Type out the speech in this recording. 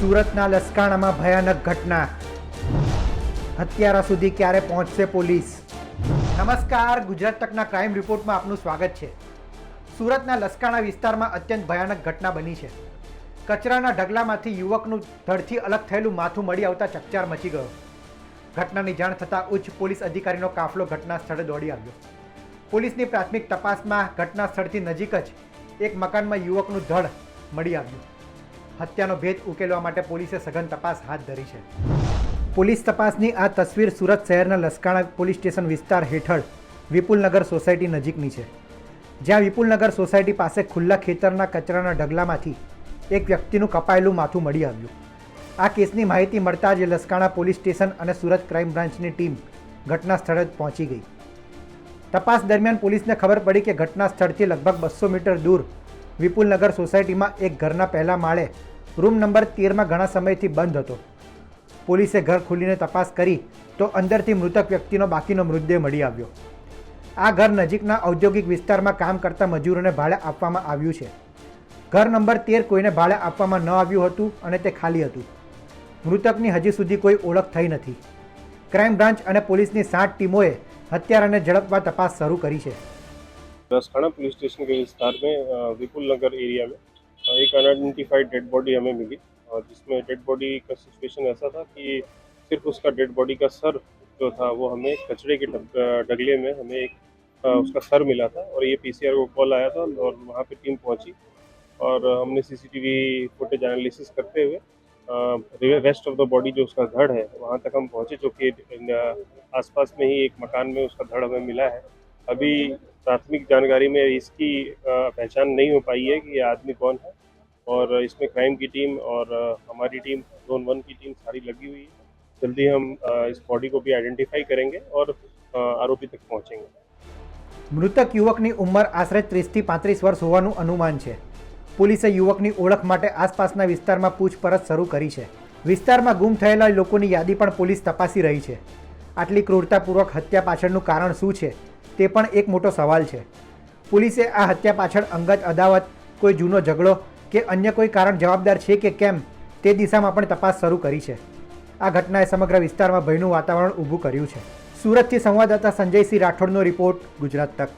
સુરતના લસકાણામાં ભયાનક ઘટના. હત્યારા સુધી ક્યારે પહોંચશે પોલીસ? નમસ્કાર, ગુજરાત તકના ક્રાઇમ રિપોર્ટમાં આપનું સ્વાગત છે. સુરતના લસકાણા વિસ્તારમાં અત્યંત ભયાનક ઘટના બની છે. કચરાના ઢગલામાંથી યુવકનું ધડથી અલગ થયેલું માથું મળી આવતા ચકચાર મચી ગયો. ઘટનાની જાણ થતાં ઉચ્ચ પોલીસ અધિકારીનો કાફલો ઘટના સ્થળે દોડી આવ્યો. પોલીસની પ્રાથમિક તપાસમાં ઘટના સ્થળથી નજીક જ એક મકાનમાં યુવકનું ધડ મળી આવ્યું. હત્યાનો ભેદ ઉકેલવા માટે પોલીસે સઘન તપાસ હાથ ધરી છે. પોલીસ તપાસની આ તસવીર સુરત શહેરના લસકાણા પોલીસ સ્ટેશન વિસ્તાર હેઠળ વિપુલનગર સોસાયટી નજીકની છે. જ્યાં વિપુલનગર સોસાયટી પાસે ખુલ્લા ખેતરના કચરાના ઢગલામાંથી એક વ્યક્તિનું કપાયેલું માથું મળી આવ્યું. આ કેસની માહિતી મળતા જ લસકાણા પોલીસ સ્ટેશન અને સુરત ક્રાઇમ બ્રાન્ચની ટીમ ઘટના સ્થળે પહોંચી ગઈ. તપાસ દરમિયાન પોલીસને ખબર પડી કે ઘટના સ્થળથી લગભગ બસો મીટર દૂર વિપુલનગર સોસાયટીમાં એક ઘરના પહેલા માળે રૂમ નંબર તેરમાં ઘણા સમયથી બંધ હતો પોલીસે ઘર ખોલીને તપાસ કરી તો અંદરથી મૃતક વ્યક્તિનો બાકીનો મૃતદેહ મળી આવ્યો આ ઘર નજીકના ઔદ્યોગિક વિસ્તારમાં કામ કરતા મજૂરોને ભાડે આપવામાં આવ્યું છે ઘર નંબર તેર કોઈને ભાડે આપવામાં ન આવ્યું હતું અને તે ખાલી હતું મૃતકની હજી સુધી કોઈ ઓળખ થઈ નથી ક્રાઇમ બ્રાન્ચ અને પોલીસની સાત ટીમોએ હત્યારાને ઝડપવા તપાસ શરૂ કરી છે रसखाना पुलिस स्टेशन के विस्तार में अ, विपुल नगर एरिया में अ, एक अनआइडेंटिफाइड डेड बॉडी हमें मिली। और जिसमें डेड बॉडी का सिचुएशन ऐसा था कि सिर्फ़ उसका डेड बॉडी का सर जो था, वो हमें कचरे के डगले में हमें एक उसका सर मिला था और ये पीसीआर को कॉल आया था और वहाँ पे टीम पहुँची। और हमने सीसीटीवी फुटेज एनालिसिस करते हुए रेस्ट ऑफ़ द बॉडी जो उसका धड़ है, वहाँ तक हम पहुँचे, जो कि आसपास में ही एक मकान में उसका धड़ हमें मिला है। अभी प्राथमिक जानकारी में इसकी पहचान नहीं हो पाई है कि ये आदमी कौन है। और इसमें क्राइम की टीम और अ, हमारी टीम जोन वन की टीम सारी लगी हुई है जल्दी हम अ, इस बॉडी को भी आइडेंटिफाई करेंगे और अ, आरोपी तक पहुंचेंगे મૃતક યુવકની ઉંમર આશરે ત્રીસથી પાંત્રીસ વર્ષ હોવાનું અનુમાન છે પોલીસે યુવકની ઓળખ માટે આસપાસના વિસ્તારમાં પૂછપરછ શરૂ કરી છે વિસ્તારમાં ગુમ થયેલા લોકોની યાદી પણ પોલીસ તપાસી રહી છે આટલી ક્રૂરતાપૂર્વક હત્યા પાછળનું કારણ શું છે તે પણ એક મોટો સવાલ છે પોલીસે આ હત્યા પાછળ અંગત અદાવત કોઈ જૂનો ઝઘડો કે અન્ય કોઈ કારણ જવાબદાર છે કે કેમ તે દિશામાં પણ તપાસ શરૂ કરી છે. આ ઘટનાએ સમગ્ર વિસ્તારમાં ભયનું વાતાવરણ ઊભું કર્યું છે. સુરતથી સંવાદદાતા સંજયસિંહ રાઠોડનો રિપોર્ટ ગુજરાત તક.